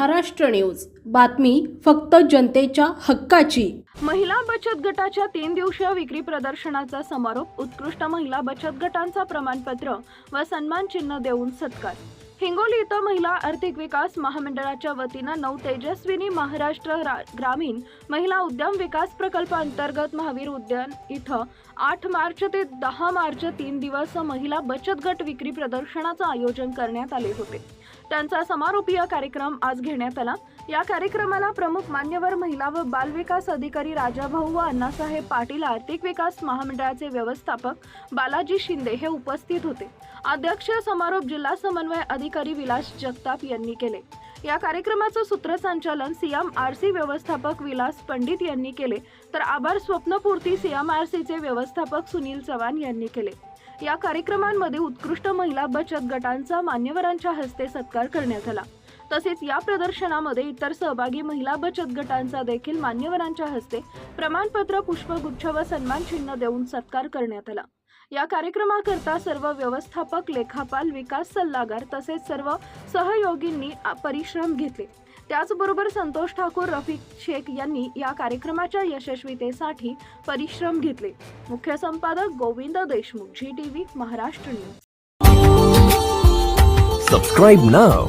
Maharashtra news. बातमी फक्त जनतेच्या हक्काची. महिला बचत गटाच्या तीन दिवसीय विक्री प्रदर्शनाचा समारोप उत्कृष्ट महिला बचत गटांचा प्रमाणपत्र व सन्मान चिन्ह देऊन सत्कार. हिंगोली इथं महिला आर्थिक विकास महामंडळाच्या वतीनं नऊ तेजस्विनी महाराष्ट्र ग्रामीण महिला उद्यम विकास प्रकल्पांतर्गत महावीर उद्यान इथं आठ मार्च ते दहा मार्च तीन दिवस महिला बचत गट विक्री प्रदर्शनाचं आयोजन करण्यात आले होते. त्यांचा समारोपीय कार्यक्रम आज घेण्यात आला. या कार्यक्रमाला प्रमुख मान्यवर महिला व बालविकास अधिकारी राजाभाऊ व अण्णासाहेब पाटील आर्थिक विकास महामंडळाचे व्यवस्थापक बालाजी शिंदे हे उपस्थित होते. अध्यक्ष समारोप जिल्हा समन्वय अधिकारी विलास जगताप यांनी केले. या कार्यक्रमाचं सूत्रसंचालन सीएम आर सी व्यवस्थापक विलास पंडित यांनी केले. तर आभार स्वप्नपूर्ती सीएम आर सीचे व्यवस्थापक सुनील चव्हाण यांनी केले. या कार्यक्रमांमध्ये उत्कृष्ट महिला बचत गटांचा मान्यवरांच्या हस्ते सत्कार करण्यात आला. तसेच या प्रदर्शनामध्ये इतर सहभागी महिला बचत गटांचा देखील मान्यवरांच्या हस्ते प्रमाणपत्र पुष्पगुच्छ व सन्मान चिन्ह देऊन सत्कार करण्यात आला. या कार्यक्रमाकरता सर्व व्यवस्थापक लेखापाल विकास सल्लागार तसेच सर्व सहयोगींनी परिश्रम घेतले. त्याचबरोबर संतोष ठाकूर रफिक शेख यांनी या कार्यक्रमाच्या यशस्वीतेसाठी परिश्रम घेतले. मुख्य संपादक Govind Deshmukh ji TV Maharashtra news subscribe नाव